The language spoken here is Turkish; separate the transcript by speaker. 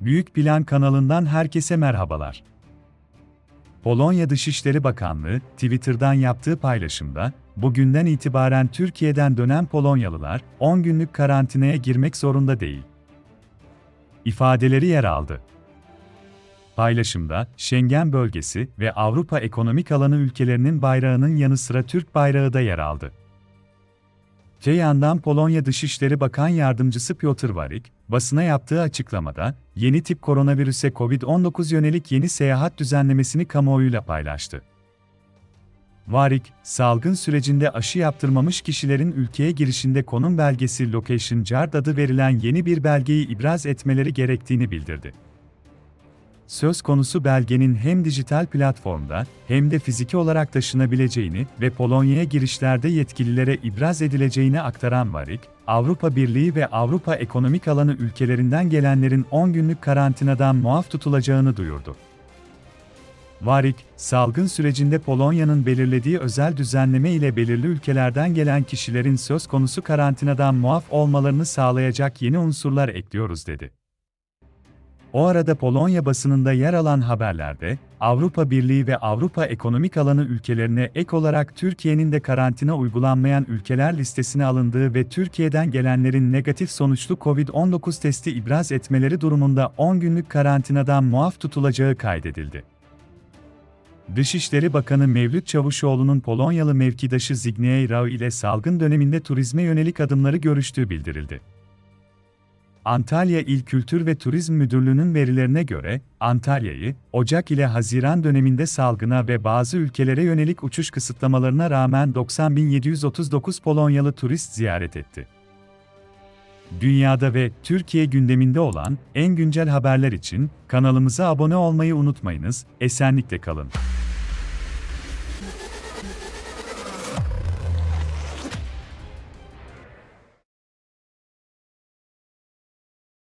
Speaker 1: Büyük Plan kanalından herkese merhabalar. Polonya Dışişleri Bakanlığı, Twitter'dan yaptığı paylaşımda, bugünden itibaren Türkiye'den dönen Polonyalılar, 10 günlük karantinaya girmek zorunda değil. ifadeleri yer aldı. Paylaşımda, Schengen bölgesi ve Avrupa Ekonomik Alanı ülkelerinin bayrağının yanı sıra Türk bayrağı da yer aldı. Öte yandan Polonya Dışişleri Bakan Yardımcısı Piotr Warik, basına yaptığı açıklamada, yeni tip koronavirüse COVID-19 yönelik yeni seyahat düzenlemesini kamuoyuyla paylaştı. Varik, salgın sürecinde aşı yaptırmamış kişilerin ülkeye girişinde konum belgesi Location Card adı verilen yeni bir belgeyi ibraz etmeleri gerektiğini bildirdi. Söz konusu belgenin hem dijital platformda hem de fiziki olarak taşınabileceğini ve Polonya'ya girişlerde yetkililere ibraz edileceğini aktaran Varik, Avrupa Birliği ve Avrupa Ekonomik Alanı ülkelerinden gelenlerin 10 günlük karantinadan muaf tutulacağını duyurdu. Varik, salgın sürecinde Polonya'nın belirlediği özel düzenleme ile belirli ülkelerden gelen kişilerin söz konusu karantinadan muaf olmalarını sağlayacak yeni unsurlar ekliyoruz dedi. O arada Polonya basınında yer alan haberlerde, Avrupa Birliği ve Avrupa Ekonomik Alanı ülkelerine ek olarak Türkiye'nin de karantina uygulanmayan ülkeler listesine alındığı ve Türkiye'den gelenlerin negatif sonuçlu COVID-19 testi ibraz etmeleri durumunda 10 günlük karantinadan muaf tutulacağı kaydedildi. Dışişleri Bakanı Mevlüt Çavuşoğlu'nun Polonyalı mevkidaşı Zbigniew Rau ile salgın döneminde turizme yönelik adımları görüştüğü bildirildi. Antalya İl Kültür ve Turizm Müdürlüğü'nün verilerine göre, Antalya'yı, Ocak ile Haziran döneminde salgına ve bazı ülkelere yönelik uçuş kısıtlamalarına rağmen 90.739 Polonyalı turist ziyaret etti. Dünyada ve Türkiye gündeminde olan en güncel haberler için kanalımıza abone olmayı unutmayınız, esenlikle kalın.